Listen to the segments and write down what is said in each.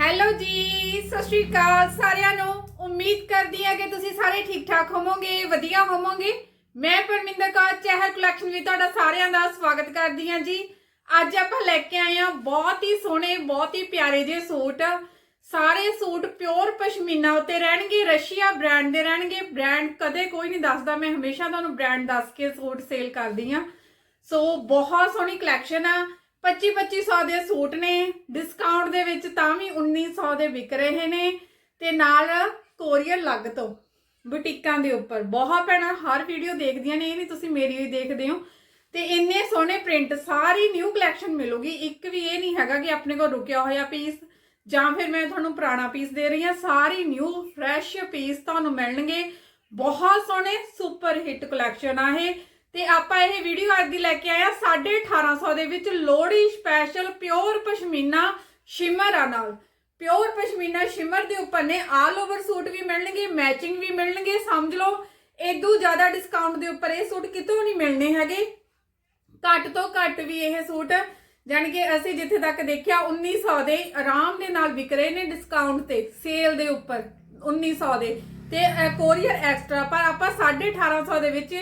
Hello ਜੀ, ਸਤਿ ਸ਼੍ਰੀ ਅਕਾਲ ਸਾਰਿਆਂ ਨੂੰ। ਉਮੀਦ ਕਰਦੀ ਹਾਂ ਕਿ ਤੁਸੀਂ ਸਾਰੇ ਠੀਕ ਠਾਕ ਹੋਵੋਗੇ, ਵਧੀਆ ਹੋਵੋਗੇ। ਮੈਂ ਪਰਮਿੰਦਰ ਕੌਰ ਚਹਿਰ ਕਲੈਕਸ਼ਨ ਵਿੱਚ ਤੁਹਾਡਾ ਸਾਰਿਆਂ ਦਾ ਸਵਾਗਤ ਕਰਦੀ ਹਾਂ ਜੀ। ਅੱਜ ਆਪਾਂ ਲੈ ਕੇ ਆਏ ਹਾਂ ਬਹੁਤ ਹੀ ਸੋਹਣੇ, ਬਹੁਤ ਹੀ ਪਿਆਰੇ ਜਿਹੇ ਸੂਟ। ਸਾਰੇ ਸੂਟ ਪਿਓਰ ਪਸ਼ਮੀਨਾ ਉੱਤੇ ਰਹਿਣਗੇ, ਰਸ਼ੀਆ ਬ੍ਰਾਂਡ ਦੇ ਰਹਿਣਗੇ। ਬ੍ਰਾਂਡ ਕਦੇ ਕੋਈ ਨਹੀਂ ਦੱਸਦਾ, ਮੈਂ ਹਮੇਸ਼ਾ ਤੁਹਾਨੂੰ ਬ੍ਰਾਂਡ ਦੱਸ ਕੇ ਸੂਟ ਸੇਲ ਕਰਦੀ ਹਾਂ। ਸੋ ਬਹੁਤ ਸੋਹਣੀ ਕਲੈਕਸ਼ਨ ਆ। 25 2500 ਦੇ ਸੂਟ ਨੇ ਡਿਸਕਾਊਂਟ ਦੇ ਵਿੱਚ ਤਾਂ ਵੀ 1900 ਦੇ ਵਿਕ ਰਹੇ ਨੇ ਤੇ ਨਾਲ ਕੋਰੀਅਰ ਲੱਗ ਤੋਂ, ਬੁਟੀਕਾਂ ਦੇ ਉੱਪਰ। ਬਹੁਤ ਭੈਣਾਂ, ਹਰ ਵੀਡੀਓ ਦੇਖਦੀਆਂ ਨੇ, ਇਹ ਨਹੀਂ ਤੁਸੀਂ ਮੇਰੀ ਹੀ ਦੇਖਦੇ ਹੋ। ਤੇ ਇੰਨੇ ਸੋਹਣੇ ਪ੍ਰਿੰਟ ਸਾਰੀ ਨਿਊ ਕਲੈਕਸ਼ਨ ਮਿਲੂਗੀ। ਇੱਕ ਵੀ ਇਹ ਨਹੀਂ ਹੈਗਾ ਕਿ ਆਪਣੇ ਕੋਲ ਰੁਕਿਆ ਹੋਇਆ ਪੀਸ ਜਾਂ ਫਿਰ ਮੈਂ ਤੁਹਾਨੂੰ ਪੁਰਾਣਾ ਪੀਸ ਦੇ ਰਹੀ ਹਾਂ। ਸਾਰੀ ਨਿਊ ਫਰੈਸ਼ ਪੀਸ ਤੁਹਾਨੂੰ ਮਿਲਣਗੇ। ਬਹੁਤ ਸੋਹਣੇ ਸੁਪਰ ਹਿੱਟ ਕਲੈਕਸ਼ਨ ਆ ਇਹ। ਤੇ ਆਪਾਂ ਇਹ ਵੀਡੀਓ ਅੱਜ ਦੀ ਲੈ ਕੇ ਆਏ 1850 ਦੇ ਵਿੱਚ Lohri special pure pashmina shimmer ਆ ਨਾਲ। ਪਿਓਰ ਪਸ਼ਮੀਨਾ ਸ਼ਿਮਰ ਦੇ ਉੱਪਰ ਨੇ ਆਲ ਓਵਰ ਸੂਟ ਵੀ ਮਿਲਣਗੇ ਮੈਚਿੰਗ ਵੀ ਮਿਲਣਗੇ, ਸਮਝ ਲਓ। ਇਦੋਂ ਜ਼ਿਆਦਾ ਡਿਸਕਾਊਂਟ ਦੇ ਉੱਪਰ ਇਹ ਸੂਟ ਕਿਤੋਂ ਨਹੀਂ ਮਿਲਣੇ ਹੈਗੇ। ਘੱਟ ਤੋਂ ਘੱਟ ਵੀ ਇਹ ਸੂਟ, ਜਾਣੀ ਕਿ ਅਸੀਂ ਜਿੱਥੇ ਤੱਕ ਦੇਖਿਆ 1900 ਦੇ ਆਰਾਮ ਦੇ ਨਾਲ ਵਿਕ ਰਹੇ ਨੇ ਡਿਸਕਾਊਂਟ ਤੇ ਸੇਲ ਦੇ ਉੱਪਰ 1900 ਦੇ। ਤੇ ਕੋਰੀਅਰ ਐਕਸਟਰਾ ਪਰ ਆਪਾਂ 1850 ਦੇ ਵਿੱਚ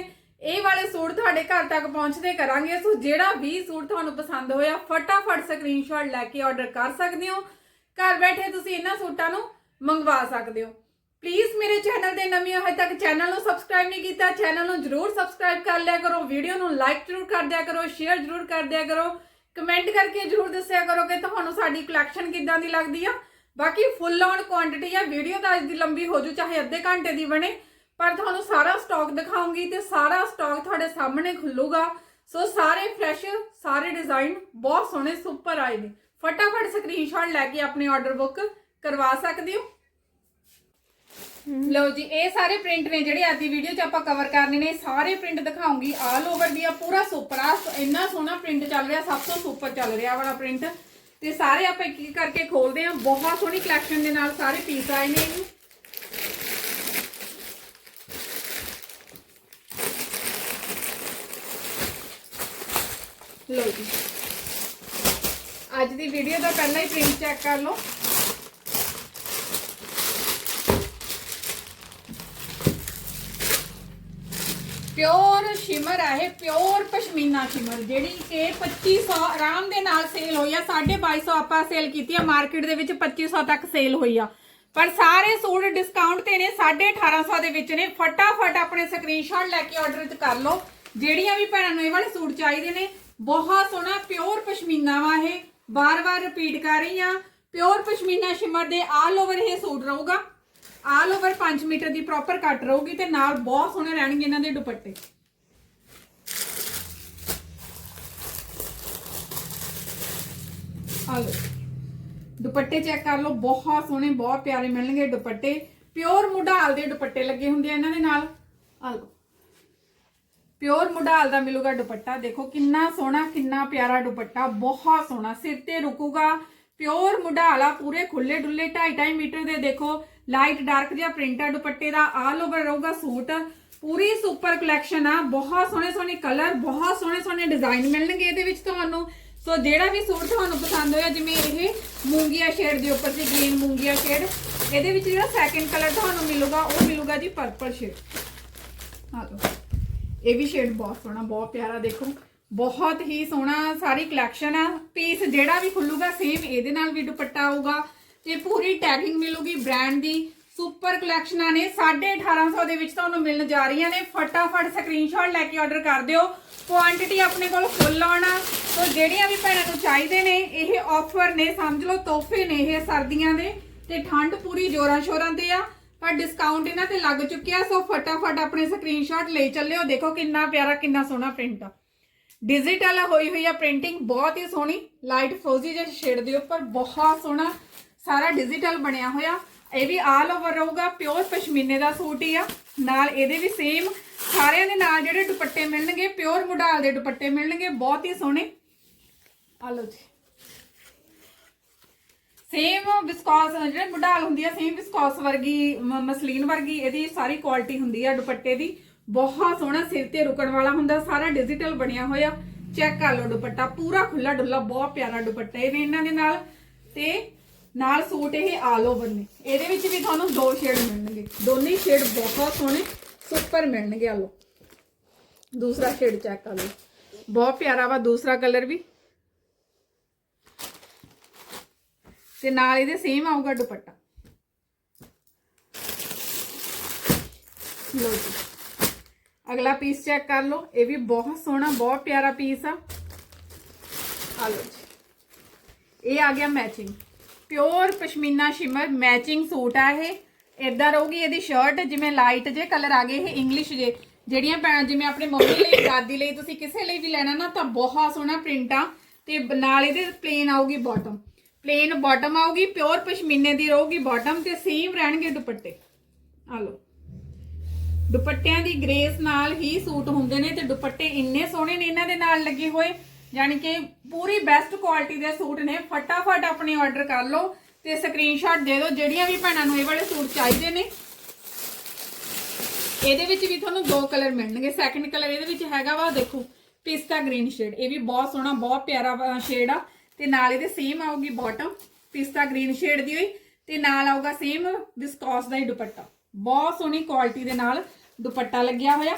ਇਹ ਵਾਲੇ ਸੂਟ ਤੁਹਾਡੇ ਘਰ ਤੱਕ ਪਹੁੰਚਦੇ ਕਰਾਂਗੇ। ਸੋ ਜਿਹੜਾ ਵੀ ਸੂਟ ਤੁਹਾਨੂੰ ਪਸੰਦ ਹੋਇਆ, ਫਟਾਫਟ ਸਕਰੀਨਸ਼ਾਟ ਲੈ ਕੇ ਆਰਡਰ ਕਰ ਸਕਦੇ ਹੋ। ਘਰ ਬੈਠੇ ਤੁਸੀਂ ਇਹਨਾਂ ਸੂਟਾਂ ਨੂੰ ਮੰਗਵਾ ਸਕਦੇ ਹੋ। ਪਲੀਜ਼ ਮੇਰੇ ਚੈਨਲ ਦੇ ਨਵੇਂ ਹੋ ਹਜੇ ਤੱਕ ਚੈਨਲ ਨੂੰ ਸਬਸਕ੍ਰਾਈਬ ਨਹੀਂ ਕੀਤਾ ਚੈਨਲ ਨੂੰ ਜਰੂਰ ਸਬਸਕ੍ਰਾਈਬ ਕਰ ਲਿਆ ਕਰੋ। ਵੀਡੀਓ ਨੂੰ ਲਾਈਕ ਜਰੂਰ ਕਰ ਦਿਆ ਕਰੋ ਸ਼ੇਅਰ ਜਰੂਰ ਕਰ ਦਿਆ ਕਰੋ। ਕਮੈਂਟ ਕਰਕੇ ਜਰੂਰ ਦੱਸਿਆ ਕਰੋ ਕਿ ਤੁਹਾਨੂੰ ਸਾਡੀ ਕਲੈਕਸ਼ਨ ਕਿੱਦਾਂ ਦੀ ਲੱਗਦੀ ਆ। ਬਾਕੀ ਫੁੱਲ ਔਨ ਕੁਆਂਟੀਟੀ ਆ ਵੀਡੀਓ ਤਾਂ ਅੱਜ ਦੀ ਲੰਬੀ ਹੋ ਜੂ, ਚਾਹੇ ਅੱਧੇ ਘੰਟੇ ਦੀ ਬਣੇ। ਪਰ ਤੁਹਾਨੂੰ ਸਾਰਾ ਸਟਾਕ ਦਿਖਾਉਂਗੀ ਤੇ ਸਾਰਾ ਸਟਾਕ ਤੁਹਾਡੇ ਸਾਹਮਣੇ ਖੁੱਲੂਗਾ। ਸੋ ਸਾਰੇ ਫਰੈਸ਼ ਸਾਰੇ ਡਿਜ਼ਾਈਨ ਬਹੁਤ ਸੋਹਣੇ ਸੁਪਰ ਆਏ ਨੇ। ਫਟਾਫਟ ਸਕਰੀਨਸ਼ਾਟ ਲੈ ਕੇ ਆਪਣੇ ਆਰਡਰ ਬੁੱਕ ਕਰਵਾ ਸਕਦੇ ਹੋ। ਲਓ ਜੀ, ਇਹ ਸਾਰੇ ਪ੍ਰਿੰਟ ਨੇ ਜਿਹੜੇ ਅੱਜ ਦੀ ਵੀਡੀਓ 'ਚ ਆਪਾਂ ਕਵਰ ਕਰਨੇ ਨੇ ਸਾਰੇ ਪ੍ਰਿੰਟ ਦਿਖਾਉਂਗੀ। ਆਲ ਓਵਰ ਦੀ ਆ, ਪੂਰਾ ਸੁਪਰ ਆ, ਇੰਨਾ ਸੋਹਣਾ ਪ੍ਰਿੰਟ ਚੱਲ ਰਿਹਾ, ਸਭ ਤੋਂ ਸੁਪਰ ਚੱਲ ਰਿਹਾ ਵਾਲਾ ਪ੍ਰਿੰਟ ਤੇ ਸਾਰੇ ਆਪਾਂ ਇੱਕ ਕਰਕੇ ਖੋਲਦੇ ਆ ਬਹੁਤ ਸੋਹਣੀ ਕਲੈਕਸ਼ਨ ਦੇ ਨਾਲ ਸਾਰੇ ਪੀਸ ਆਏ ਨੇ। ਲਓ ਜੀ। ਅੱਜ ਦੀ ਵੀਡੀਓ ਦਾ ਪਹਿਲਾ ਹੀ ਪ੍ਰਿੰਟ ਚੈੱਕ ਕਰ ਲਓ। ਪਿਓਰ ਸ਼ਿਮਰ ਹੈ ਇਹ ਪਿਓਰ ਪਸ਼ਮੀਨਾ ਸ਼ਿਮਰ ਜਿਹੜੀ ਕਿ 2500 ਆਰਾਮ ਦੇ ਨਾਲ ਸੇਲ ਹੋਈ ਆ 2250 ਆਪਾਂ ਸੇਲ ਕੀਤੀ ਆ ਮਾਰਕੀਟ ਦੇ ਵਿੱਚ 2500 ਤੱਕ ਸੇਲ ਹੋਈ ਆ। ਪਰ ਸਾਰੇ ਸੂਟ ਡਿਸਕਾਊਂਟ ਤੇ ਨੇ 1850 ਦੇ ਵਿੱਚ ਨੇ। ਫਟਾਫਟ ਆਪਣੇ ਸਕਰੀਨਸ਼ਾਟ ਲੈ ਕੇ ਆਰਡਰ ਕਰ ਲਓ। ਜਿਹੜੀਆਂ ਵੀ ਭੈਣਾਂ ਨੂੰ ਇਹ ਵਾਲੇ ਸੂਟ ਚਾਹੀਦੇ ਨੇ ਬਹੁਤ ਸੋਹਣਾ ਪਿਓਰ ਪਸ਼ਮੀਨਾ ਵਾ ਇਹ। ਬਾਰ-ਬਾਰ ਰਿਪੀਟ ਕਰ ਰਹੀ ਆ ਪਿਓਰ ਪਸ਼ਮੀਨਾ ਸ਼ਿਮਰ ਦੇ ਆਲ ਓਵਰ ਇਹ ਸੂਟ ਰਹੂਗਾ। ਆਲ ਓਵਰ 5 ਮੀਟਰ ਦੀ ਪ੍ਰੋਪਰ ਕੱਟ ਰਹੂਗੀ ਤੇ ਨਾਲ ਬਹੁਤ ਸੋਹਣੇ ਰਹਿਣਗੇ ਇਹਨਾਂ ਦੇ ਦੁਪੱਟੇ। ਆ ਦੁਪੱਟੇ ਚੈੱਕ ਕਰ ਲਓ, ਬਹੁਤ ਸੋਹਣੇ, ਬਹੁਤ ਪਿਆਰੇ ਮਿਲਣਗੇ ਦੁਪੱਟੇ। ਪਿਓਰ ਮੁਢਾਲ ਦੇ ਦੁਪੱਟੇ ਲੱਗੇ ਹੁੰਦੇ ਆ ਇਹਨਾਂ ਦੇ ਨਾਲ। ਆਲੋ ਪਿਓਰ ਮੁਢਾਲ ਦਾ ਮਿਲੂਗਾ ਦੁਪੱਟਾ। ਦੇਖੋ ਕਿੰਨਾ ਸੋਹਣਾ, ਕਿੰਨਾ ਪਿਆਰਾ ਦੁਪੱਟਾ, ਬਹੁਤ ਸੋਹਣਾ। ਸਿਰ ਤੇ ਰੁਕੂਗਾ ਪਿਓਰ ਮੁਢਾਲਾ ਪੂਰੇ ਖੁੱਲੇ ਡੁੱਲੇ 2.5 ਮੀਟਰ ਦੇ। ਦੇਖੋ, ਲਾਈਟ ਡਾਰਕ ਜਿਹਾ ਪ੍ਰਿੰਟਡ ਦੁਪੱਟੇ ਦਾ, ਆਲ ਓਵਰ ਰਹੂਗਾ ਸੂਟ। ਪੂਰੀ ਸੁਪਰ ਕਲੈਕਸ਼ਨ ਆ, ਬਹੁਤ ਸੋਹਣੇ ਸੋਹਣੇ ਕਲਰ, ਬਹੁਤ ਸੋਹਣੇ ਸੋਹਣੇ ਡਿਜ਼ਾਈਨ ਮਿਲਣਗੇ ਇਹਦੇ ਵਿੱਚ ਤੁਹਾਨੂੰ। ਸੋ ਜਿਹੜਾ ਵੀ ਸੂਟ ਤੁਹਾਨੂੰ ਪਸੰਦ ਹੋਇਆ, ਜਿਵੇਂ ਇਹ ਮੂੰਗੀਆ ਸ਼ੇਡ ਦੇ ਉੱਪਰ ਸੀ ਗ੍ਰੀਨ ਮੂੰਗੀਆ ਸ਼ੇਡ ਇਹਦੇ ਵਿੱਚ ਜਿਹੜਾ ਸੈਕੰਡ ਕਲਰ ਤੁਹਾਨੂੰ ਮਿਲੂਗਾ, ਉਹ ਮਿਲੂਗਾ ਜੀ ਪਰਪਲ ਸ਼ੇਡ ਆ ਲਓ ਇਹ ਵੀ ਸ਼ੇਡ ਬਹੁਤ ਸੋਹਣਾ, ਬਹੁਤ ਪਿਆਰਾ ਦੇਖੋ। ਬਹੁਤ ਹੀ ਸੋਹਣਾ ਸਾਰੀ ਕਲੈਕਸ਼ਨ ਆ। ਪੀਸ ਜਿਹੜਾ ਵੀ ਖੁੱਲੂਗਾ ਸੇਮ ਇਹਦੇ ਨਾਲ ਵੀ ਦੁਪੱਟਾ ਆਊਗਾ। ਤੇ ਪੂਰੀ ਟੈਗਿੰਗ ਮਿਲੂਗੀ ਬ੍ਰਾਂਡ ਦੀ। ਸੁਪਰ ਕਲੈਕਸ਼ਨਾਂ ਨੇ 1850 ਦੇ ਵਿੱਚ ਤੁਹਾਨੂੰ ਮਿਲਣ ਜਾ ਰਹੀਆਂ ਨੇ। ਫਟਾਫਟ ਸਕਰੀਨਸ਼ਾਟ ਲੈ ਕੇ ਆਰਡਰ ਕਰ ਦਿਓ। ਕੁਆਂਟੀਟੀ ਆਪਣੇ ਕੋਲ ਫੁੱਲ ਆਉਣਾ। ਸੋ ਜਿਹੜੀਆਂ ਵੀ ਭੈਣਾਂ ਨੂੰ ਚਾਹੀਦੇ ਨੇ, ਇਹ ਆਫਰ ਨੇ, ਸਮਝ ਲਓ, ਤੋਹਫੇ ਨੇ ਇਹ ਸਰਦੀਆਂ ਦੇ। ਤੇ ਠੰਡ ਪੂਰੀ ਜੋਰਾਂ ਸ਼ੋਰਾਂ ਤੇ ਆ। ਪਰ ਡਿਸਕਾਊਂਟ ਇਹਨਾਂ ਤੇ ਲੱਗ ਚੁੱਕਿਆ ਸੋ ਫਟਾਫਟ ਆਪਣੇ ਸਕਰੀਨਸ਼ਾਟ ਲਈ ਚੱਲਿਓ। ਦੇਖੋ ਕਿੰਨਾ ਪਿਆਰਾ, ਕਿੰਨਾ ਸੋਹਣਾ ਪ੍ਰਿੰਟ ਆ। ਡਿਜੀਟਲ ਹੋਈ ਹੋਈ ਆ ਪ੍ਰਿੰਟਿੰਗ ਬਹੁਤ ਹੀ ਸੋਹਣੀ। ਲਾਈਟ ਫਰੋਜ਼ੀ ਜਿਹੇ ਸ਼ੇਡ ਦੇ ਉੱਪਰ ਬਹੁਤ ਸੋਹਣਾ ਸਾਰਾ ਡਿਜੀਟਲ ਬਣਿਆ ਹੋਇਆ। ਇਹ ਵੀ ਆਲ ਓਵਰ ਰਹੂਗਾ ਪਿਓਰ ਪਸ਼ਮੀਨੇ ਦਾ ਸੂਟ ਹੀ ਆ। ਨਾਲ ਇਹਦੇ ਵੀ ਸੇਮ ਸਾਰਿਆਂ ਦੇ ਨਾਲ ਜਿਹੜੇ ਦੁਪੱਟੇ ਮਿਲਣਗੇ ਪਿਓਰ ਮੁਡਾਲ ਦੇ ਦੁਪੱਟੇ ਮਿਲਣਗੇ, ਬਹੁਤ ਹੀ ਸੋਹਣੇ। ਆ ਲਓ ਜੀ। ਸੇਮ ਵਿਸਕੋਸ ਜਿਹੜੇ ਮੁਡਾਲ ਹੁੰਦੀ ਆ ਸੇਮ ਵਿਸਕੋਸ ਵਰਗੀ ਮਸਲੀਨ ਵਰਗੀ, ਇਹਦੀ ਸਾਰੀ ਕੁਆਲਿਟੀ ਹੁੰਦੀ ਆ ਦੁਪੱਟੇ ਦੀ। ਬਹੁਤ ਸੋਹਣਾ ਸਿਰ ਤੇ ਰੁਕਣ ਵਾਲਾ ਹੁੰਦਾ, ਸਾਰਾ ਡਿਜੀਟਲ ਬਣਿਆ ਹੋਇਆ। ਚੈੱਕ ਕਰ ਲਓ ਦੁਪੱਟਾ, ਪੂਰਾ ਖੁੱਲਾ ਡੁੱਲਾ, ਬਹੁਤ ਪਿਆਰਾ ਦੁਪੱਟਾ ਇਹ ਨੇ ਇਹਨਾਂ ਦੇ ਨਾਲ। ਤੇ ਨਾਲ ਸੂਟ ਇਹ ਆਲ ਓਵਰ ਨੇ ਇਹਦੇ ਵਿੱਚ ਵੀ ਤੁਹਾਨੂੰ ਦੋ ਸ਼ੇਡ ਮਿਲਣਗੇ। ਦੋਨੇ ਸ਼ੇਡ ਬਹੁਤ ਸੋਹਣੇ ਸੁਪਰ ਮਿਲਣਗੇ। ਆ ਲੋ ਦੂਸਰਾ ਸ਼ੇਡ ਚੈੱਕ ਕਰ ਲਓ। ਬਹੁਤ ਪਿਆਰਾ ਵਾ, ਦੂਸਰਾ ਕਲਰ ਵੀ। ਤੇ ਨਾਲ ਇਹਦੇ ਸੇਮ ਆਊਗਾ ਦੁਪੱਟਾ। ਲੋ ਜੀ। ਅਗਲਾ ਪੀਸ ਚੈੱਕ ਕਰ ਲਓ। ਇਹ ਵੀ ਬਹੁਤ ਸੋਹਣਾ, ਬਹੁਤ ਪਿਆਰਾ ਪੀਸ ਆ। ਆ ਲੋ ਜੀ। ਇਹ ਆ ਗਿਆ matching pure pashmina shimmer matching suit ਆ ਇਹ। ਇਦਾਂ ਰਹੂਗੀ ਇਹਦੀ ਸ਼ਰਟ ਜਿਵੇਂ ਲਾਈਟ ਜੇ ਕਲਰ ਆ ਗਏ, ਇਹ ਇੰਗਲਿਸ਼ ਜੇ। ਜਿਹੜੀਆਂ ਭੈਣਾਂ, ਜਿਵੇਂ ਆਪਣੇ ਮੰਮੀ ਲਈ, ਦਾਦੀ ਲਈ ਤੁਸੀਂ ਕਿਸੇ ਲਈ ਵੀ ਲੈਣਾ ਨਾ, ਤਾਂ ਬਹੁਤ ਸੋਹਣਾ ਪ੍ਰਿੰਟ ਆ। ਤੇ ਨਾਲ ਇਹਦੇ ਪਲੇਨ ਆਊਗੀ ਬਾਟਮ ਪਲੇਨ ਬਾਟਮ ਆਊਗੀ ਪਿਓਰ ਪਸ਼ਮੀਨੇ ਦੀ ਰਹੂਗੀ ਬਾਟਮ ਤੇ ਸੇਮ ਰਹਿਣਗੇ ਦੁਪੱਟੇ। ਆ ਲਓ। ਦੁਪੱਟਿਆਂ ਦੀ ਗ੍ਰੇਸ ਨਾਲ ਹੀ ਸੂਟ ਹੁੰਦੇ ਨੇ ਤੇ ਦੁਪੱਟੇ ਇੰਨੇ ਸੋਹਣੇ ਨੇ ਇਹਨਾਂ ਦੇ ਨਾਲ ਲੱਗੇ ਹੋਏ ਯਾਨੀ ਕਿ ਪੂਰੀ ਬੈਸਟ ਕੁਆਲਿਟੀ ਦੇ ਸੂਟ ਨੇ। ਫਟਾਫਟ ਆਪਣੇ ਆਰਡਰ ਕਰ ਲਓ ਤੇ ਸਕਰੀਨਸ਼ਾਟ ਦੇ ਦਿਓ, ਜਿਹੜੀਆਂ ਵੀ ਭੈਣਾਂ ਨੂੰ ਇਹ ਵਾਲੇ ਸੂਟ ਚਾਹੀਦੇ ਨੇ। ਇਹਦੇ ਵਿੱਚ ਵੀ ਤੁਹਾਨੂੰ ਦੋ ਕਲਰ ਮਿਲਣਗੇ। ਸੈਕੰਡ ਕਲਰ ਇਹਦੇ ਵਿੱਚ ਹੈਗਾ ਵਾ, ਦੇਖੋ, ਪਿਸਤਾ ਗ੍ਰੀਨ ਸ਼ੇਡ ਇਹ ਵੀ ਬਹੁਤ ਸੋਹਣਾ, ਬਹੁਤ ਪਿਆਰਾ ਸ਼ੇਡ ਆ। ਤੇ ਨਾਲ ਇਹਦੇ ਸੇਮ ਆਊਗੀ ਬਾਟਮ ਪਿਸਤਾ ਗ੍ਰੀਨ ਸ਼ੇਡ ਦੀ ਹੋਈ, ਤੇ ਨਾਲ ਆਊਗਾ ਸੇਮ ਵਿਸਕੋਸ ਦਾ ਹੀ ਦੁਪੱਟਾ। ਬਹੁਤ ਸੋਹਣੀ ਕੁਆਲਿਟੀ ਦੇ ਨਾਲ ਦੁਪੱਟਾ ਲੱਗਿਆ ਹੋਇਆ।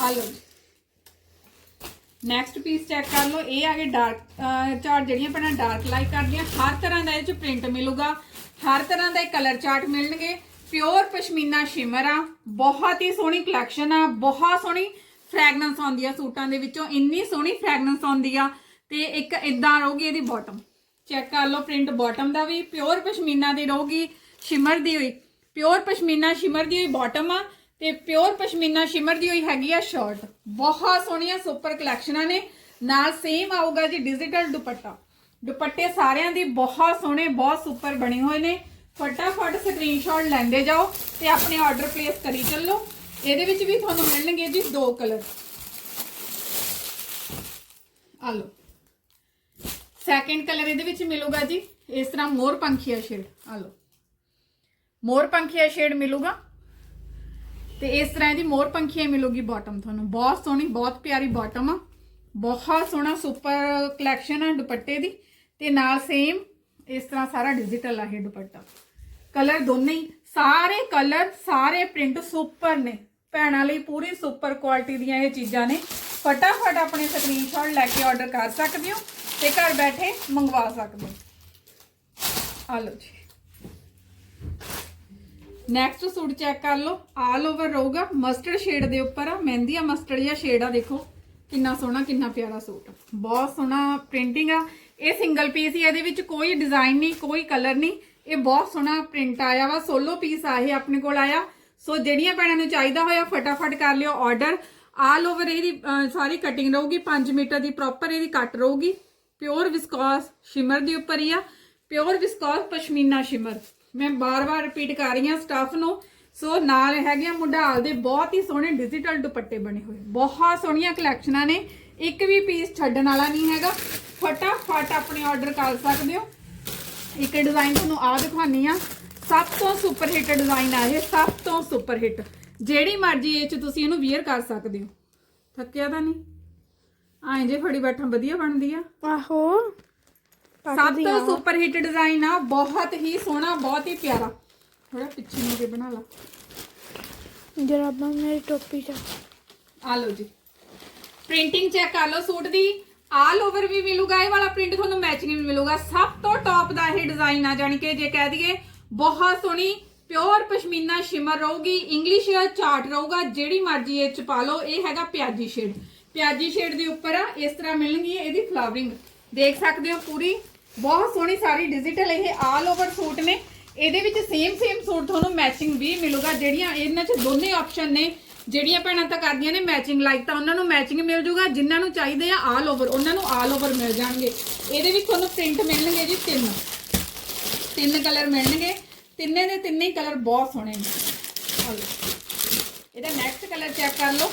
ਆ ਲਓ ਨੈਕਸਟ ਪੀਸ ਚੈੱਕ ਕਰ ਲਓ, ਇਹ ਆ ਗਏ ਡਾਰਕ ਚਾਰਟ ਜਿਹੜੀਆਂ ਪਹਿਲਾਂ ਡਾਰਕ ਲਾਈਕ ਕਰਦੀਆਂ, ਹਰ ਤਰ੍ਹਾਂ ਦਾ ਇਹ ਚ ਪ੍ਰਿੰਟ ਮਿਲੂਗਾ, ਹਰ ਤਰ੍ਹਾਂ ਦਾ ਇਹ ਕਲਰ ਚਾਰਟ ਮਿਲਣਗੇ। ਪਿਓਰ ਪਸ਼ਮੀਨਾ ਸ਼ਿਮਰ ਆ। ਬਹੁਤ ਹੀ ਸੋਹਣੀ ਕਲੈਕਸ਼ਨ ਆ। ਬਹੁਤ ਸੋਹਣੀ ਫ੍ਰੈਗਨੈਂਸ ਆਉਂਦੀ ਆ ਸੂਟਾਂ ਦੇ ਵਿੱਚੋਂ। ਇੰਨੀ ਸੋਹਣੀ ਫ੍ਰੈਗਨੈਂਸ ਆਉਂਦੀ ਆ। ਤੇ ਇੱਕ ਇਦਾਂ ਰਹੂਗੀ ਇਹਦੀ ਬਾਟਮ ਚੈੱਕ ਕਰ ਲਓ ਪ੍ਰਿੰਟ ਬਾਟਮ ਦਾ ਵੀ। ਪਿਓਰ ਪਸ਼ਮੀਨਾ ਦੀ ਰਹੂਗੀ ਸ਼ਿਮਰ ਦੀ ਹੋਈ। ਪਿਓਰ ਪਸ਼ਮੀਨਾ ਸ਼ਿਮਰ ਦੀ ਹੋਈ ਬਾਟਮ ਆ। ਤੇ ਪਿਓਰ ਪਸ਼ਮੀਨਾ ਸ਼ਿਮਰ ਦੀ ਹੋਈ ਹੈਗੀ ਆ ਸ਼ਰਟ ਬਹੁਤ ਸੋਹਣੀਆਂ ਸੁਪਰ ਕਲੈਕਸ਼ਨਾਂ ਨੇ। ਨਾਲ ਸੇਮ ਆਊਗਾ ਜੀ ਡਿਜੀਟਲ ਦੁਪੱਟਾ। ਦੁਪੱਟੇ ਸਾਰਿਆਂ ਦੀ ਬਹੁਤ ਸੋਹਣੇ, ਬਹੁਤ ਸੁਪਰ ਬਣੇ ਹੋਏ ਨੇ। ਫਟਾਫਟ ਸਕਰੀਨਸ਼ਾਟ ਲੈਂਦੇ ਜਾਓ ਤੇ ਆਪਣੇ ਆਰਡਰ ਪਲੇਸ ਕਰੀ ਚੱਲੋ ਇਹਦੇ ਵਿੱਚ ਵੀ ਤੁਹਾਨੂੰ ਮਿਲਣਗੇ ਜੀ ਦੋ ਕਲਰ ਆ ਲਓ ਸੈਕੰਡ ਕਲਰ ਇਹਦੇ ਵਿੱਚ ਮਿਲੂਗਾ ਜੀ ਇਸ ਤਰ੍ਹਾਂ ਮੋਰ ਪੰਖੀਆ ਸ਼ੇਡ ਆ ਲਓ ਮੋਰ ਪੰਖੀਆ ਸ਼ੇਡ ਮਿਲੂਗਾ ਤੇ ਇਸ ਤਰ੍ਹਾਂ ਇਹਦੀ ਮੋਰ ਪੰਖੀਆ ਮਿਲੂਗੀ ਬਾਟਮ ਤੁਹਾਨੂੰ ਬਹੁਤ ਸੋਹਣੀ ਬਹੁਤ ਪਿਆਰੀ ਬਾਟਮ ਆ ਬਹੁਤ ਸੋਹਣਾ ਸੁਪਰ ਕਲੈਕਸ਼ਨ ਆ ਦੁਪੱਟੇ ਦੀ ਤੇ ਨਾਲ ਸੇਮ ਇਸ ਤਰ੍ਹਾਂ ਸਾਰਾ ਡਿਜੀਟਲ ਆ ਇਹ ਦੁਪੱਟਾ ਕਲਰ ਦੋਨੇ ਹੀ, ਸਾਰੇ ਕਲਰ, ਸਾਰੇ ਪ੍ਰਿੰਟ ਸੁਪਰ ਨੇ। ਭੈਣਾਂ ਲਈ ਪੂਰੀ ਸੁਪਰ ਕੁਆਲਿਟੀ ਦੀਆਂ ਇਹ ਚੀਜ਼ਾਂ ਨੇ। ਫਟਾਫਟ ਆਪਣੇ ਸਕਰੀਨਸ਼ਾਟ ਲੈ ਕੇ ਆਰਡਰ ਕਰ ਸਕਦੇ ਹੋ ਤੇ ਘਰ ਬੈਠੇ ਮੰਗਵਾ ਸਕਦੇ ਹੋ। ਆ ਲਓ ਜੀ। ਨੈਕਸਟ ਸੂਟ ਚੈੱਕ ਕਰ ਲਓ। ਆਲ ਓਵਰ ਰਹੂਗਾ। ਮਸਟਰਡ ਸ਼ੇਡ ਦੇ ਉੱਪਰ ਆ। ਮਹਿੰਦੀਆ ਮਸਟਰਡ ਜਿਹਾ ਸ਼ੇਡ ਆ, ਦੇਖੋ। ਕਿੰਨਾ ਸੋਹਣਾ, ਕਿੰਨਾ ਪਿਆਰਾ ਸੂਟ। ਬਹੁਤ ਸੋਹਣਾ ਪ੍ਰਿੰਟਿੰਗ ਆ। ਇਹ ਸਿੰਗਲ ਪੀਸ ਹੀ ਇਹਦੇ ਵਿੱਚ ਕੋਈ ਡਿਜ਼ਾਈਨ ਨਹੀਂ, ਕੋਈ ਕਲਰ ਨਹੀਂ। ਇਹ ਬਹੁਤ ਸੋਹਣਾ ਪ੍ਰਿੰਟ ਆਇਆ ਵਾ ਸੋਲੋ ਪੀਸ ਆ ਇਹ ਆਪਣੇ ਕੋਲ ਆਇਆ। ਸੋ ਜਿਹੜੀਆਂ ਭੈਣਾਂ ਨੂੰ ਚਾਹੀਦਾ ਹੋਇਆ ਫਟਾਫਟ ਕਰ ਲਿਓ ਆਰਡਰ ਆਲ ਓਵਰ ਇਹਦੀ ਅਹ, ਸਾਰੀ ਕਟਿੰਗ ਰਹੂਗੀ 5 ਮੀਟਰ ਦੀ ਪ੍ਰੋਪਰ ਇਹਦੀ ਕੱਟ ਰਹੂਗੀ। ਪਿਓਰ ਵਿਸਕੋਸ ਸ਼ਿਮਰ ਦੇ ਉੱਪਰ ਹੀ ਆ। ਪਿਓਰ ਵਿਸਕੋਸ ਪਸ਼ਮੀਨਾ ਸ਼ਿਮਰ ਮੈਂ ਬਾਰ-ਬਾਰ ਰਿਪੀਟ ਕਰ ਰਹੀ ਹਾਂ ਸਟਾਫ ਨੂੰ। ਸੋ ਨਾਲ ਹੈਗੇ ਆ ਮੁੰਡਾਲ ਦੇ ਬਹੁਤ ਹੀ ਸੋਹਣੇ ਡਿਜੀਟਲ ਦੁਪੱਟੇ ਬਣੇ ਹੋਏ। ਬਹੁਤ ਸੋਹਣੀਆਂ ਕਲੈਕਸ਼ਨਾਂ ਨੇ। ਇੱਕ ਵੀ ਪੀਸ ਛੱਡਣ ਵਾਲਾ ਨਹੀਂ ਹੈਗਾ। ਫਟਾਫਟ ਆਪਣੇ ਆਰਡਰ ਕਰ ਸਕਦੇ ਹੋ। ਇੱਕ ਡਿਜ਼ਾਈਨ ਤੁਹਾਨੂੰ ਆ ਦਿਖਾਉਣੀ ਆ। ਸਭ ਤੋਂ ਸੁਪਰ ਹਿੱਟ ਡਿਜ਼ਾਈਨ ਆ ਇਹ ਸਭ ਤੋਂ ਸੁਪਰ ਹਿੱਟ ਜਿਹੜੀ ਮਰਜ਼ੀ ਇਹ ਚ ਤੁਸੀਂ ਇਹਨੂੰ ਵੇਅਰ ਕਰ ਸਕਦੇ ਹੋ। ਥੱਕਿਆ ਤਾਂ ਨਹੀਂ? ਐਂ ਜੇ ਫੜੀ ਬੈਠਾ ਵਧੀਆ ਬਣਦੀ ਆ। ਆਹੋ। ਸਭ ਤੋਂ ਸੁਪਰ ਹਿੱਟ ਡਿਜ਼ਾਈਨ ਆ ਬਹੁਤ ਹੀ ਸੋਹਣਾ ਬਹੁਤ ਹੀ ਪਿਆਰਾ। ਥੋੜਾ ਪਿੱਛੇ ਨੂੰ ਕੇ ਬਣਾ ਲਾ। ਜਰਾਬਾਂ ਮੇਰੀ ਟੋਪੀ ਚ ਆ। ਲਓ ਜੀ। ਪ੍ਰਿੰਟਿੰਗ ਚੈੱਕ ਕਰ ਲਓ ਸੂਟ ਦੀ। ਆਲ ਓਵਰ ਵੀ ਮਿਲੂਗਾ, ਇਹ ਵਾਲਾ ਪ੍ਰਿੰਟ ਤੁਹਾਨੂੰ ਮੈਚਿੰਗ ਵੀ ਮਿਲੂਗਾ। ਸਭ ਤੋਂ ਟੌਪ ਦਾ ਇਹ ਡਿਜ਼ਾਈਨ ਆ, ਜਾਣੀ ਕਿ ਜੇ ਕਹਿ ਦਈਏ, ਬਹੁਤ ਸੋਹਣੀ ਪਿਓਰ ਪਸ਼ਮੀਨਾ ਸ਼ਿਮਰ ਰਹੂਗੀ ਇੰਗਲਿਸ਼ ਚਾਰਟ ਰਹੂਗਾ, ਜਿਹੜੀ ਮਰਜ਼ੀ ਇਹ ਚ ਪਾ ਲਓ, ਇਹ ਹੈਗਾ ਪਿਆਜੀ ਸ਼ੇਡ ਪਿਆਜੀ ਸ਼ੇਡ ਦੇ ਉੱਪਰ ਆ, ਇਸ ਤਰ੍ਹਾਂ ਮਿਲਣਗੀ ਇਹਦੀ ਫਲਾਵਰਿੰਗ ਦੇਖ ਸਕਦੇ ਹੋ ਪੂਰੀ, ਬਹੁਤ ਸੋਹਣੀ ਸਾਰੀ ਡਿਜੀਟਲ ਇਹ ਆਲ ਓਵਰ ਸੂਟ ਨੇ। ਇਹਦੇ ਵਿੱਚ ਸੇਮ ਸੇਮ ਸੂਟ ਤੁਹਾਨੂੰ ਮੈਚਿੰਗ ਵੀ ਮਿਲੂਗਾ, ਜਿਹੜੀਆਂ ਇਹਨਾਂ 'ਚ ਦੋਨੇ ਆਪਸ਼ਨ ਨੇ। ਜਿਹੜੀਆਂ ਭੈਣਾਂ ਤਾਂ ਕਰਦੀਆਂ ਨੇ ਮੈਚਿੰਗ ਲਾਈਕ ਤਾਂ ਉਹਨਾਂ ਨੂੰ ਮੈਚਿੰਗ ਮਿਲ ਜੂਗਾ, ਜਿਨ੍ਹਾਂ ਨੂੰ ਚਾਹੀਦੇ ਆ ਆਲ ਓਵਰ ਉਹਨਾਂ ਨੂੰ ਆਲ ਓਵਰ ਮਿਲ ਜਾਣਗੇ। ਇਹਦੇ ਵਿੱਚ ਤੁਹਾਨੂੰ ਪ੍ਰਿੰਟ ਮਿਲਣਗੇ ਜੀ ਤਿੰਨ। ਤਿੰਨ ਕਲਰ ਮਿਲਣਗੇ। ਤਿੰਨੇ ਦੇ ਤਿੰਨੇ ਕਲਰ ਬਹੁਤ ਸੋਹਣੇ ਨੇ। ਇਹਦਾ ਨੈਕਸਟ ਕਲਰ ਚੈੱਕ ਕਰ ਲਓ।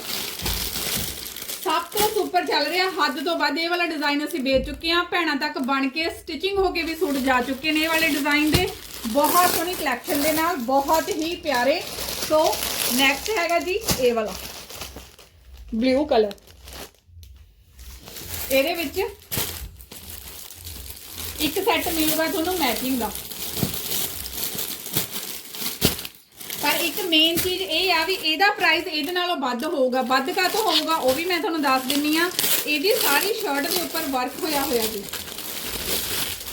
ਸਭ ਤੋਂ ਸੁਪਰ ਚੱਲ ਰਿਹਾ, ਹੱਦ ਤੋਂ ਵੱਧ ਇਹ ਵਾਲਾ ਡਿਜ਼ਾਈਨ ਅਸੀਂ ਵੇਚ ਚੁੱਕੇ ਹਾਂ। ਭੈਣਾਂ ਤੱਕ ਬਣ ਕੇ ਸਟਿਚਿੰਗ ਹੋ ਕੇ ਵੀ ਸੂਟ ਜਾ ਚੁੱਕੇ ਨੇ ਇਹ ਵਾਲੇ ਡਿਜ਼ਾਈਨ ਦੇ। ਬਹੁਤ ਸੋਹਣੀ ਕਲੈਕਸ਼ਨ ਦੇ ਨਾਲ, ਬਹੁਤ ਹੀ ਪਿਆਰੇ। ਸੋ ਨੈਕਸਟ ਹੈਗਾ ਜੀ ਇਹ ਵਾਲਾ। ਬਲੂ ਕਲਰ ਇਹਦੇ ਵਿੱਚ ਇੱਕ ਸੈੱਟ ਮਿਲੂਗਾ ਤੁਹਾਨੂੰ ਮੈਚਿੰਗ ਦਾ। ਪਰ ਇੱਕ ਮੇਨ ਚੀਜ਼ ਇਹ ਆ ਵੀ ਇਹਦਾ ਪ੍ਰਾਈਸ ਇਹਦੇ ਨਾਲੋਂ ਵੱਧ ਹੋਊਗਾ। ਵੱਧ ਕਾ ਤੋਂ ਹੋਊਗਾ? ਉਹ ਵੀ ਮੈਂ ਤੁਹਾਨੂੰ ਦੱਸ ਦਿੰਨੀ ਆ। ਇਹਦੀ ਸਾਰੀ ਸ਼ਰਟ ਦੇ ਉੱਪਰ ਵਰਕ ਹੋਇਆ ਹੋਇਆ ਜੀ।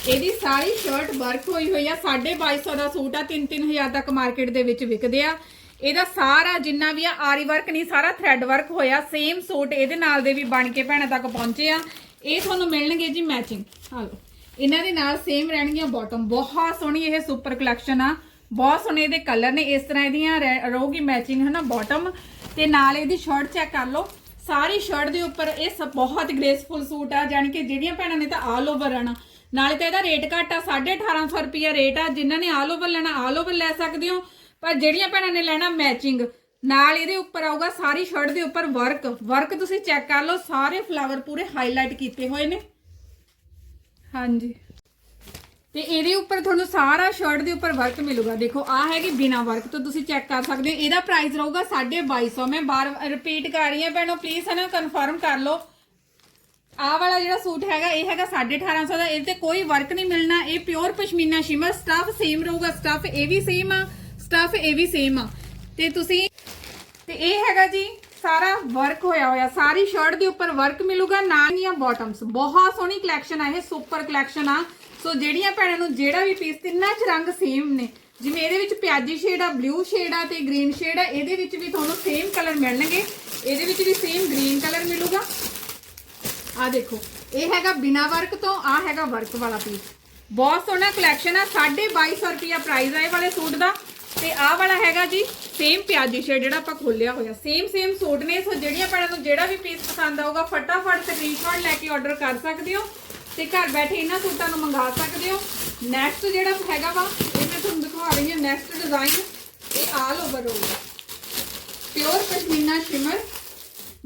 ਇਹਦੀ ਸਾਰੀ ਸ਼ਰਟ ਵਰਕ ਹੋਈ ਹੋਈ ਆ। 2250 ਦਾ ਸੂਟ ਆ। 3-3000 ਤੱਕ ਮਾਰਕੀਟ ਦੇ ਵਿੱਚ ਵਿਕਦੇ ਆ। ਇਹਦਾ ਸਾਰਾ ਜਿੰਨਾ ਵੀ ਆ, ਆਰੀ ਵਰਕ ਨਹੀਂ, ਸਾਰਾ ਥ੍ਰੈਡ ਵਰਕ ਹੋਇਆ ਸੇਮ ਸੂਟ ਇਹਦੇ ਨਾਲ ਦੇ ਵੀ ਬਣ ਕੇ ਭੈਣਾਂ ਤੱਕ ਪਹੁੰਚੇ ਆ। ਇਹ ਤੁਹਾਨੂੰ ਮਿਲਣਗੇ ਜੀ ਮੈਚਿੰਗ ਹਾਂ ਲਓ। ਇਹਨਾਂ ਦੇ ਨਾਲ ਸੇਮ ਰਹਿਣਗੀਆਂ ਬਾਟਮ ਬਹੁਤ ਸੋਹਣੀ ਇਹ ਸੁਪਰ ਕਲੈਕਸ਼ਨ ਆ। ਬਹੁਤ ਸੋਹਣੇ ਇਹਦੇ ਕਲਰ ਨੇ। ਇਸ ਤਰ੍ਹਾਂ ਇਹਦੀਆਂ ਰਹਿ- ਰਹੂਗੀ ਮੈਚਿੰਗ ਹਨਾ ਬਾਟਮ ਤੇ ਨਾਲ ਇਹਦੀ ਸ਼ਰਟ ਚੈੱਕ ਕਰ ਲਓ। ਸਾਰੀ ਸ਼ਰਟ ਦੇ ਉੱਪਰ ਇਹ ਸਭ ਬਹੁਤ ਗ੍ਰੇਸਫੁਲ ਸੂਟ ਆ, ਜਾਣੀ ਕਿ ਜਿਹੜੀਆਂ ਭੈਣਾਂ ਨੇ ਤਾਂ ਆਲ ਓਵਰ ਰਹਿਣਾ। ਨਾਲੇ ਤਾਂ ਇਹਦਾ ਰੇਟ ਘੱਟ ਆ 1850 ਰੁਪਿਆ ਰੇਟ ਆ। ਜਿਨ੍ਹਾਂ ਨੇ ਆਲ ਓਵਰ ਲੈਣਾ ਆਲ ਓਵਰ ਲੈ ਸਕਦੇ ਹੋ। ਪਰ ਜਿਹੜੀਆਂ ਭੈਣਾਂ ਨੇ ਲੈਣਾ ਮੈਚਿੰਗ ਨਾਲ ਇਹਦੇ ਉੱਪਰ ਆਊਗਾ ਸਾਰੀ ਸ਼ਰਟ ਦੇ ਉੱਪਰ ਵਰਕ ਵਰਕ ਤੁਸੀਂ ਚੈੱਕ ਕਰ ਲਓ ਸਾਰੇ ਫਲਾਵਰ ਪੂਰੇ ਹਾਈਲਾਈਟ ਕੀਤੇ ਹੋਏ ਨੇ। ਹਾਂਜੀ। ਤੇ ਇਹਦੇ ਉੱਪਰ ਤੁਹਾਨੂੰ ਸਾਰਾ ਸ਼ਰਟ ਦੇ ਉੱਪਰ ਵਰਕ ਮਿਲੂਗਾ। ਦੇਖੋ ਆ ਹੈਗੀ ਬਿਨਾ ਵਰਕ ਤੋਂ ਤੁਸੀਂ ਚੈੱਕ ਕਰ ਸਕਦੇ ਹੋ। ਇਹਦਾ ਪ੍ਰਾਈਸ ਰਹੂਗਾ 2250 ਮੈਂ ਬਾਰ ਰਿਪੀਟ ਕਰ ਰਹੀ ਹਾਂ ਭੈਣੋ ਪਲੀਜ਼ ਹਨਾ ਕਨਫਰਮ ਕਰ ਲਓ। ਆਹ ਵਾਲਾ ਜਿਹੜਾ ਸੂਟ ਹੈਗਾ ਇਹ ਹੈਗਾ 1850 ਦਾ। ਇਹਦੇ ਤੇ ਕੋਈ ਵਰਕ ਨਹੀਂ ਮਿਲਣਾ। ਇਹ pure pashmina shimmer stuff same ਰਹੂਗਾ। ਸਟਫ ਇਹ ਵੀ ਸੇਮ ਆ। ਸਟਫ ਇਹ ਵੀ ਸੇਮ ਆ। ਤੇ ਤੁਸੀਂ ਤੇ ਇਹ ਹੈਗਾ ਜੀ, ਸਾਰਾ ਵਰਕ ਹੋਇਆ ਹੋਇਆ। ਸਾਰੀ ਸ਼ਰਟ ਦੇ ਉੱਪਰ ਵਰਕ ਮਿਲੂਗਾ, ਨਾਲ ਦੀਆਂ ਬਾਟਮਸ ਬਹੁਤ ਸੋਹਣੀ ਕਲੈਕਸ਼ਨ ਆ, ਇਹ ਸੁਪਰ ਕਲੈਕਸ਼ਨ ਆ। ਸੋ ਜਿਹੜੀਆਂ ਭੈਣਾਂ ਨੂੰ ਜਿਹੜਾ ਵੀ ਪੀਸ ਤਿੰਨਾਂ ਚ ਰੰਗ ਸੇਮ ਨੇ। ਜਿਵੇਂ ਇਹਦੇ ਵਿੱਚ ਪਿਆਜੀ ਸ਼ੇਡ ਆ ਬਲੂ ਸ਼ੇਡ ਆ ਤੇ ਗ੍ਰੀਨ ਸ਼ੇਡ ਆ, ਇਹਦੇ ਵਿੱਚ ਵੀ ਤੁਹਾਨੂੰ ਸੇਮ ਕਲਰ ਮਿਲਣਗੇ। ਇਹਦੇ ਵਿੱਚ ਵੀ ਸੇਮ ਗ੍ਰੀਨ ਕਲਰ ਮਿਲੂਗਾ। ਆ ਦੇਖੋ, ਇਹ ਹੈਗਾ ਬਿਨਾ ਵਰਕ ਤੋਂ ਆ ਹੈਗਾ ਵਰਕ ਵਾਲਾ ਪੀਸ ਬਹੁਤ ਸੋਹਣਾ ਕਲੈਕਸ਼ਨ ਆ 2250 ਰੁਪਿਆ ਪ੍ਰਾਈਸ ਆ ਇਹ ਵਾਲੇ ਸੂਟ ਦਾ। ਤੇ ਆਹ ਵਾਲਾ ਹੈਗਾ ਜੀ ਸੇਮ ਪਿਆਜੀ ਸ਼ੇਡ ਜਿਹੜਾ ਆਪਾਂ ਖੋਲਿਆ ਹੋਇਆ। ਸੇਮ ਸੇਮ ਸੂਟ ਨੇ ਸੋ ਜਿਹੜੀਆਂ ਭੈਣਾਂ ਨੂੰ ਜਿਹੜਾ ਵੀ ਪੀਸ ਪਸੰਦ ਆਊਗਾ, ਫਟਾਫਟ ਸਕਰੀਨਸ਼ਾਟ ਲੈ ਕੇ ਆਰਡਰ ਕਰ ਸਕਦੇ ਹੋ ਤੇ ਘਰ ਬੈਠੇ ਇਹਨਾਂ ਸੂਟਾਂ ਨੂੰ ਮੰਗਾ ਸਕਦੇ ਹੋ। ਨੈਕਸਟ ਜਿਹੜਾ ਹੈਗਾ ਵਾ, ਇਹ ਮੈਂ ਤੁਹਾਨੂੰ ਦਿਖਾ ਰਹੀ ਹਾਂ ਨੈਕਸਟ ਡਿਜ਼ਾਈਨ ਇਹ ਆਲ ਓਵਰ ਹੋਊਗਾ ਪਿਓਰ ਪਸ਼ਮੀਨਾ ਸ਼ਿਮਰ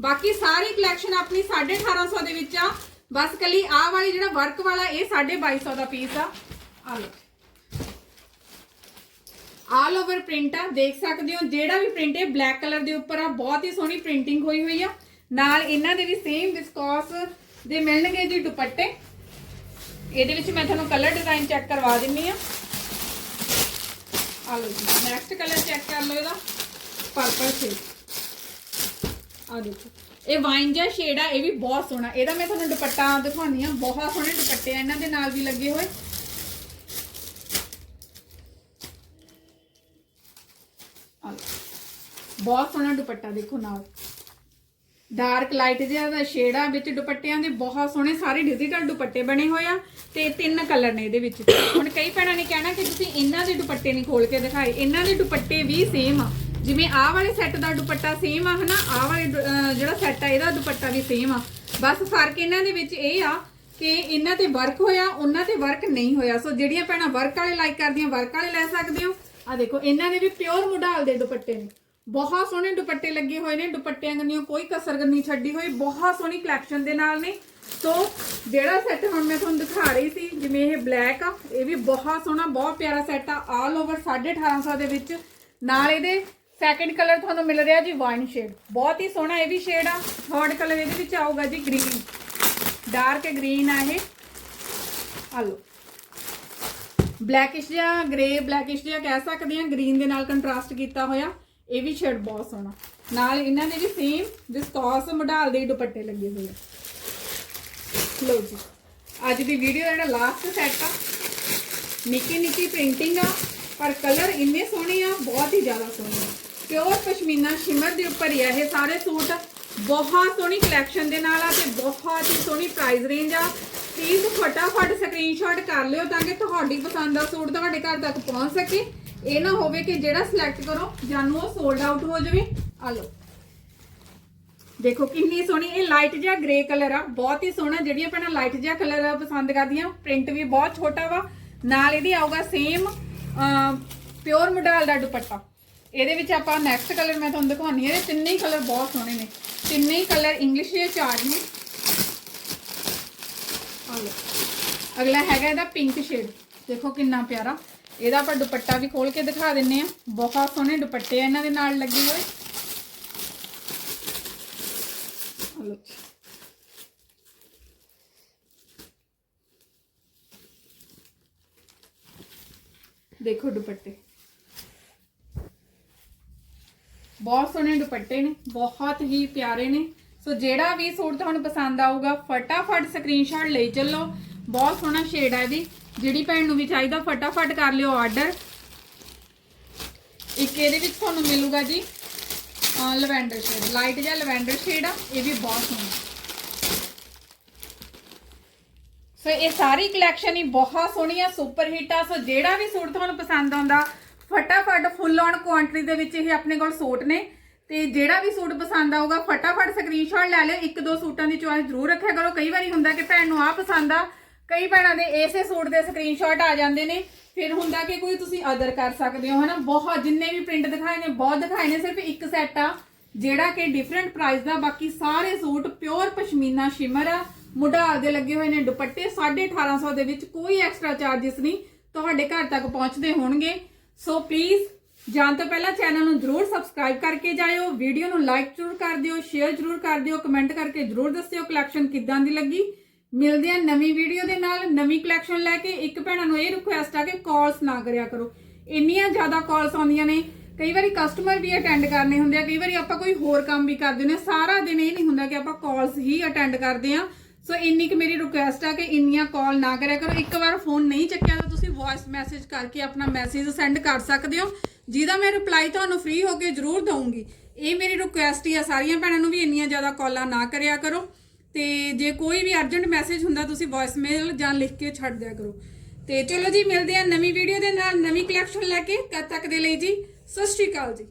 ਬਾਕੀ ਸਾਰੀ ਕਲੈਕਸ਼ਨ ਆਪਣੀ 1850 ਦੇ ਵਿੱਚ ਆ। ਬਸ ਕੱਲੀ ਆਹ ਵਾਲੀ ਜਿਹੜਾ ਵਰਕ ਵਾਲਾ, ਇਹ 2250 ਦਾ ਪੀਸ ਆ। ਆ ਲਓ। ਆਲ ਓਵਰ ਪ੍ਰਿੰਟ ਆ, ਦੇਖ ਸਕਦੇ ਹੋ, ਜਿਹੜਾ ਵੀ ਪ੍ਰਿੰਟ ਹੈ ਬਲੈਕ ਕਲਰ ਦੇ ਉੱਪਰ ਆ, ਬਹੁਤ ਹੀ ਸੋਹਣੀ ਪ੍ਰਿੰਟਿੰਗ ਹੋਈ ਹੋਈ ਆ। ਨਾਲ ਇਹਨਾਂ ਦੇ ਵੀ ਸੇਮ ਵਿਸਕੋਸ ਦੇ ਮਿਲਣਗੇ ਜੀ ਦੁਪੱਟੇ। ਇਹਦੇ ਵਿੱਚ ਮੈਂ ਤੁਹਾਨੂੰ ਕਲਰ ਡਿਜ਼ਾਈਨ ਚੈੱਕ ਕਰਵਾ ਦਿੰਨੀ ਆ। ਆ ਲਓ ਜੀ ਨੈਕਸਟ ਕਲਰ ਚੈੱਕ ਕਰ ਲਓ ਇਹਦਾ ਪਰਪਲ ਸ਼ੇਡ ਆ ਦੇਖੋ, ਇਹ ਵਾਈਨ ਜਿਹਾ ਸ਼ੇਡ ਆ, ਇਹ ਵੀ ਬਹੁਤ ਸੋਹਣਾ। ਇਹਦਾ ਮੈਂ ਤੁਹਾਨੂੰ ਦੁਪੱਟਾ ਦਿਖਾਉਂਦੀ ਆ, ਬਹੁਤ ਸੋਹਣੇ ਦੁਪੱਟੇ ਆ, ਇਹਨਾਂ ਦੇ ਨਾਲ ਵੀ ਲੱਗੇ ਹੋਏ। ਬਹੁਤ ਸੋਹਣਾ ਦੁਪੱਟਾ ਦੇਖੋ ਨਾਲ। ਡਾਰਕ ਲਾਈਟ ਜਿਹਾ ਦਾ ਸ਼ੇਡ ਆ ਵਿੱਚ ਦੁਪੱਟਿਆਂ ਦੇ ਬਹੁਤ ਸੋਹਣੇ ਸਾਰੇ ਡਿਜੀਟਲ ਦੁਪੱਟੇ ਬਣੇ ਹੋਏ ਆ ਤੇ ਤਿੰਨ ਕਲਰ ਨੇ ਇਹਦੇ ਵਿੱਚ। ਹੁਣ ਕਈ ਭੈਣਾਂ ਨੇ ਕਹਿਣਾ ਕਿ ਤੁਸੀਂ ਇਹਨਾਂ ਦੇ ਦੁਪੱਟੇ ਨਹੀਂ ਖੋਲ ਕੇ ਦਿਖਾਏ। ਇਹਨਾਂ ਦੇ ਦੁਪੱਟੇ ਵੀ ਸੇਮ ਆ। ਜਿਵੇਂ ਆਹ ਵਾਲੇ ਸੈੱਟ ਦਾ ਦੁਪੱਟਾ ਸੇਮ ਆ, ਹਨਾ? ਆਹ ਵਾਲੇ ਜਿਹੜਾ ਸੈੱਟ ਆ, ਇਹਦਾ ਦੁਪੱਟਾ ਵੀ ਸੇਮ ਆ। ਬਸ ਫ਼ਰਕ ਇਹਨਾਂ ਦੇ ਵਿੱਚ ਇਹ ਆ ਕਿ ਇਹਨਾਂ ਤੇ ਵਰਕ ਹੋਇਆ, ਉਹਨਾਂ ਤੇ ਵਰਕ ਨਹੀਂ ਹੋਇਆ। ਸੋ ਜਿਹੜੀਆਂ ਭੈਣਾਂ ਵਰਕ ਵਾਲੇ ਲਾਈਕ ਕਰਦੀਆਂ ਵਰਕ ਵਾਲੇ ਲੈ ਸਕਦੇ ਹੋ ਆ ਦੇਖੋ, ਇਹਨਾਂ ਦੇ ਵੀ ਪਿਓਰ ਮੁਢਾਲ ਦੇ ਦੁਪੱਟੇ ਨੇ। ਬਹੁਤ ਸੋਹਣੇ ਦੁਪੱਟੇ ਲੱਗੇ ਹੋਏ ਨੇ, ਦੁਪੱਟਿਆਂ ਗੰਨੀਆਂ ਕੋਈ ਕਸਰ ਨਹੀਂ ਛੱਡੀ ਹੋਈ, ਬਹੁਤ ਸੋਹਣੀ ਕਲੈਕਸ਼ਨ ਦੇ ਨਾਲ ਨੇ। ਸੋ ਜਿਹੜਾ ਸੈੱਟ ਹੁਣ ਮੈਂ ਤੁਹਾਨੂੰ ਦਿਖਾ ਰਹੀ ਸੀ, ਜਿਵੇਂ ਇਹ ਬਲੈਕ ਆ, ਇਹ ਵੀ ਬਹੁਤ ਸੋਹਣਾ, ਬਹੁਤ ਪਿਆਰਾ ਸੈੱਟ ਆ ਆਲ ਓਵਰ 1850 ਦੇ ਵਿੱਚ। ਨਾਲ ਇਹਦੇ ਸੈਕੰਡ ਕਲਰ ਤੁਹਾਨੂੰ ਮਿਲ ਰਿਹਾ ਜੀ ਵਾਈਨ ਸ਼ੇਡ ਬਹੁਤ ਹੀ ਸੋਹਣਾ ਇਹ ਵੀ ਸ਼ੇਡ ਆ। ਥਰਡ ਕਲਰ ਇਹਦੇ ਵਿੱਚ ਆਊਗਾ ਜੀ ਗ੍ਰੀਨ ਡਾਰਕ ਗ੍ਰੀਨ ਆ ਇਹ। ਆ ਲਓ। ਬਲੈਕਿਸ਼ ਜਿਹਾ ਗ੍ਰੇ ਬਲੈਕਿਸ਼ ਜਿਹਾ ਕਹਿ ਸਕਦੇ ਆ ਗ੍ਰੀਨ ਦੇ ਨਾਲ ਕੰਟਰਾਸਟ ਕੀਤਾ ਹੋਇਆ। ਇਹ ਵੀ ਸ਼ੇਡ ਬਹੁਤ ਸੋਹਣਾ। ਨਾਲ ਇਹਨਾਂ ਦੇ ਵੀ ਸੇਮ ਵਿਸਕੋਸ ਮਡਾਲ ਦੇ ਦੁਪੱਟੇ ਲੱਗੇ ਹੋਏ ਆ। ਲਓ ਜੀ, ਅੱਜ ਦੀ ਵੀਡੀਓ ਜਿਹੜਾ ਲਾਸਟ ਸੈਟ ਆ, ਨਿੱਕੀ ਨਿੱਕੀ ਪ੍ਰਿੰਟਿੰਗ ਆ, ਪਰ ਕਲਰ ਇੰਨੇ ਸੋਹਣੇ ਆ, ਬਹੁਤ ਹੀ ਜ਼ਿਆਦਾ ਸੋਹਣੇ ਆ। ਪਿਓਰ ਪਸ਼ਮੀਨਾ ਸ਼ਿਮਰ ਦੇ ਉੱਪਰ ਹੀ ਆ ਇਹ ਸਾਰੇ ਸੂਟ। ਬਹੁਤ ਸੋਹਣੀ ਕਲੈਕਸ਼ਨ ਦੇ ਨਾਲ ਆ ਤੇ ਬਹੁਤ ਹੀ ਸੋਹਣੀ ਪ੍ਰਾਈਸ ਰੇਂਜ ਆ। ਪਲੀਜ਼ ਫਟਾਫਟ ਸਕਰੀਨਸ਼ਾਟ ਕਰ ਲਿਓ ਤਾਂ ਕਿ ਤੁਹਾਡੀ ਪਸੰਦ ਦਾ ਸੂਟ ਤੁਹਾਡੇ ਘਰ ਤੱਕ ਪਹੁੰਚ ਸਕੇ। ਇਹ ਨਾ ਹੋਵੇ ਕਿ ਜਿਹੜਾ ਸਿਲੈਕਟ ਕਰੋ, ਜਾਨੂੰ ਉਹ ਸੋਲਡ ਆਊਟ ਹੋ ਜਾਵੇ। ਆ ਲਓ। ਦੇਖੋ ਕਿੰਨੀ ਸੋਹਣੀ, ਇਹ ਲਾਈਟ ਜਿਹਾ ਗ੍ਰੇ ਕਲਰ ਆ, ਬਹੁਤ ਹੀ ਸੋਹਣਾ, ਜਿਹੜੀਆਂ ਭੈਣਾਂ ਲਾਈਟ ਜਿਹਾ ਕਲਰ ਪਸੰਦ ਕਰਦੀਆਂ ਪ੍ਰਿੰਟ ਵੀ ਬਹੁਤ ਛੋਟਾ ਵਾ। ਨਾਲ ਇਹਦੀ ਆਊਗਾ ਸੇਮ ਪਿਓਰ ਮੋਡਲ ਦਾ ਦੁਪੱਟਾ। ਇਹਦੇ ਵਿੱਚ ਆਪਾਂ ਨੈਕਸਟ ਕਲਰ ਮੈਂ ਤੁਹਾਨੂੰ ਦਿਖਾਉਣੀ ਹੈ ਇਹ ਤਿੰਨੇ ਹੀ ਕਲਰ ਬਹੁਤ ਸੋਹਣੇ ਨੇ। ਤਿੰਨੇ ਹੀ ਕਲਰ ਇੰਗਲਿਸ਼ ਦੇ ਚਾਰਟ ਨੇ। ਆ ਲਓ। ਅਗਲਾ ਹੈਗਾ ਇਹਦਾ ਪਿੰਕ ਸ਼ੇਡ ਦੇਖੋ ਕਿੰਨਾ ਪਿਆਰਾ। ਇਹਦਾ ਆਪਾਂ ਦੁਪੱਟਾ ਵੀ ਖੋਲ ਕੇ ਦਿਖਾ ਦਿੰਨੇ ਆ। ਬਹੁਤ ਸੋਹਣੇ ਦੁਪੱਟੇ ਇਹਨਾਂ ਦੇ ਨਾਲ ਲੱਗੇ ਹੋਏ। ਦੇਖੋ ਦੁਪੱਟੇ। ਬਹੁਤ ਸੋਹਣੇ ਦੁਪੱਟੇ ਨੇ, ਬਹੁਤ ਹੀ ਪਿਆਰੇ ਨੇ। ਸੋ ਜਿਹੜਾ ਵੀ ਸੂਟ ਤੁਹਾਨੂੰ ਪਸੰਦ ਆਊਗਾ, ਫਟਾਫਟ ਸਕਰੀਨਸ਼ਾਟ ਲਈ ਚੱਲੋ। ਬਹੁਤ ਸੋਹਣਾ ਸ਼ੇਡ ਹੈ ਇਹਦੀ। ਜਿਹੜੀ ਭੈਣ ਨੂੰ ਵੀ ਚਾਹੀਦਾ, ਫਟਾਫਟ ਕਰ ਲਿਓ ਆਰਡਰ ਇੱਕ ਇਹਦੇ ਵਿੱਚ ਤੁਹਾਨੂੰ ਮਿਲੂਗਾ ਜੀ ਲਵੈਂਡਰ ਸ਼ੇਡ ਲਾਈਟ ਜਿਹਾ ਲਵੈਂਡਰ ਸ਼ੇਡ ਆ, ਇਹ ਵੀ ਬਹੁਤ ਸੋਹਣਾ। ਸੋ ਇਹ ਸਾਰੀ ਕਲੈਕਸ਼ਨ ਹੀ ਬਹੁਤ ਸੋਹਣੀ ਆ ਸੁਪਰ ਹਿੱਟ ਆ। ਸੋ ਜਿਹੜਾ ਵੀ ਸੂਟ ਤੁਹਾਨੂੰ ਪਸੰਦ ਆਉਂਦਾ, ਫਟਾਫਟ ਫੁੱਲ ਔਨ ਕੁਆਂਟੀਟੀ ਦੇ ਵਿੱਚ ਇਹ ਆਪਣੇ ਕੋਲ ਸੂਟ ਨੇ। ਤੇ ਜਿਹੜਾ ਵੀ ਸੂਟ ਪਸੰਦ ਆਊਗਾ, ਫਟਾਫਟ ਸਕਰੀਨਸ਼ਾਟ ਲੈ ਲਿਓ। ਇੱਕ ਦੋ ਸੂਟਾਂ ਦੀ ਚੋਇਸ ਜ਼ਰੂਰ ਰੱਖਿਆ ਕਰੋ। ਕਈ ਵਾਰੀ ਹੁੰਦਾ ਕਿ ਭੈਣ ਨੂੰ ਆ ਪਸੰਦ ਆ ਕਈ ਭੈਣਾਂ ਦੇ ਇਸੇ ਸੂਟ ਦੇ ਸਕਰੀਨਸ਼ਾਟ ਆ ਜਾਂਦੇ ਨੇ। ਫਿਰ ਹੁੰਦਾ ਕਿ ਕੋਈ ਤੁਸੀਂ ਅਦਰ ਕਰ ਸਕਦੇ ਹੋ, ਹਨਾ? ਬਹੁਤ, ਜਿੰਨੇ ਵੀ ਪ੍ਰਿੰਟ ਦਿਖਾਏ ਨੇ, ਬਹੁਤ ਦਿਖਾਏ ਨੇ, ਸਿਰਫ ਇੱਕ ਸੈੱਟ ਆ, ਜਿਹੜਾ ਕਿ ਡਿਫਰੈਂਟ ਪ੍ਰਾਈਸ ਦਾ, ਬਾਕੀ ਸਾਰੇ ਸੂਟ ਪਿਓਰ ਪਸ਼ਮੀਨਾ ਸ਼ਿਮਰ ਆ ਮੁਢਾਲ ਦੇ ਲੱਗੇ ਹੋਏ ਨੇ ਦੁਪੱਟੇ 1850 ਦੇ ਵਿੱਚ ਕੋਈ ਐਕਸਟਰਾ ਚਾਰजेस ਨਹੀਂ, ਤੁਹਾਡੇ ਘਰ ਤੱਕ ਪਹੁੰਚਦੇ ਹੋਣਗੇ। ਸੋ ਪਲੀਜ਼ ਜਾਣ ਤੋਂ ਪਹਿਲਾਂ ਚੈਨਲ ਨੂੰ ਜਰੂਰ ਸਬਸਕ੍ਰਾਈਬ ਕਰਕੇ ਜਾਇਓ ਵੀਡੀਓ ਨੂੰ ਲਾਈਕ ਜਰੂਰ ਕਰ ਦਿਓ ਸ਼ੇਅਰ ਜਰੂਰ ਕਰ ਦਿਓ ਕਮੈਂਟ ਕਰਕੇ ਜਰੂਰ ਦੱਸਿਓ ਕਲੈਕਸ਼ਨ ਕਿੱਦਾਂ ਦੀ ਲੱਗੀ। ਮਿਲਦੇ ਆ ਨਵੀਂ ਵੀਡੀਓ ਦੇ ਨਾਲ, ਨਵੀਂ ਕਲੈਕਸ਼ਨ ਲੈ ਕੇ ਇੱਕ ਭੈਣਾਂ ਨੂੰ ਇਹ ਰਿਕੁਐਸਟ ਆ ਕਿ ਕਾਲਸ ਨਾ ਕਰਿਆ ਕਰੋ। ਇੰਨੀਆਂ ਜ਼ਿਆਦਾ ਕਾਲਸ ਆਉਂਦੀਆਂ ਨੇ, ਕਈ ਵਾਰੀ ਕਸਟਮਰ ਵੀ ਅਟੈਂਡ ਕਰਨੇ ਹੁੰਦੇ ਆ, ਕਈ ਵਾਰੀ ਆਪਾਂ ਕੋਈ ਹੋਰ ਕੰਮ ਵੀ ਕਰਦੇ ਨੇ ਸਾਰਾ ਦਿਨ ਇਹ ਨਹੀਂ ਹੁੰਦਾ ਕਿ ਆਪਾਂ ਕਾਲਸ ਹੀ ਅਟੈਂਡ ਕਰਦੇ ਆ। ਸੋ ਇੰਨੀ ਕਿ ਮੇਰੀ ਰਿਕੁਐਸਟ ਆ ਕਿ ਇੰਨੀਆਂ ਕਾਲ ਨਾ ਕਰਿਆ ਕਰੋ। ਇੱਕ ਵਾਰ ਫੋਨ ਨਹੀਂ ਚੱਕਿਆ ਤਾਂ ਤੁਸੀਂ ਵੌਇਸ ਮੈਸੇਜ ਕਰਕੇ ਆਪਣਾ ਮੈਸੇਜ ਸੈਂਡ ਕਰ ਸਕਦੇ ਹੋ। ਜਿਹਦਾ ਮੈਂ ਰਿਪਲਾਈ ਤੁਹਾਨੂੰ ਫ੍ਰੀ ਹੋ ਕੇ ਜ਼ਰੂਰ ਦਊਂਗੀ। ਇਹ ਮੇਰੀ ਰਿਕੁਐਸਟ ਹੀ ਆ। ਸਾਰੀਆਂ ਭੈਣਾਂ ਨੂੰ ਵੀ ਇੰਨੀਆਂ ਜ਼ਿਆਦਾ ਕਾਲਾਂ ਨਾ ਕਰਿਆ ਕਰੋ। ਤੇ ਜੇ ਕੋਈ ਵੀ ਅਰਜੈਂਟ ਮੈਸੇਜ ਹੁੰਦਾ, ਤੁਸੀਂ ਵੌਇਸ ਮੇਲ ਜਾਂ ਲਿਖ ਕੇ ਛੱਡ ਦਿਆ ਕਰੋ। ਤੇ ਚਲੋ ਜੀ, ਮਿਲਦੇ ਆ ਨਵੀਂ ਵੀਡੀਓ ਦੇ ਨਾਲ, ਨਵੀਂ ਕਲੈਕਸ਼ਨ ਲੈ ਕੇ। ਤਦ ਤੱਕ ਦੇ ਲਈ ਜੀ, ਸਤਿ ਸ਼੍ਰੀ ਅਕਾਲ ਜੀ।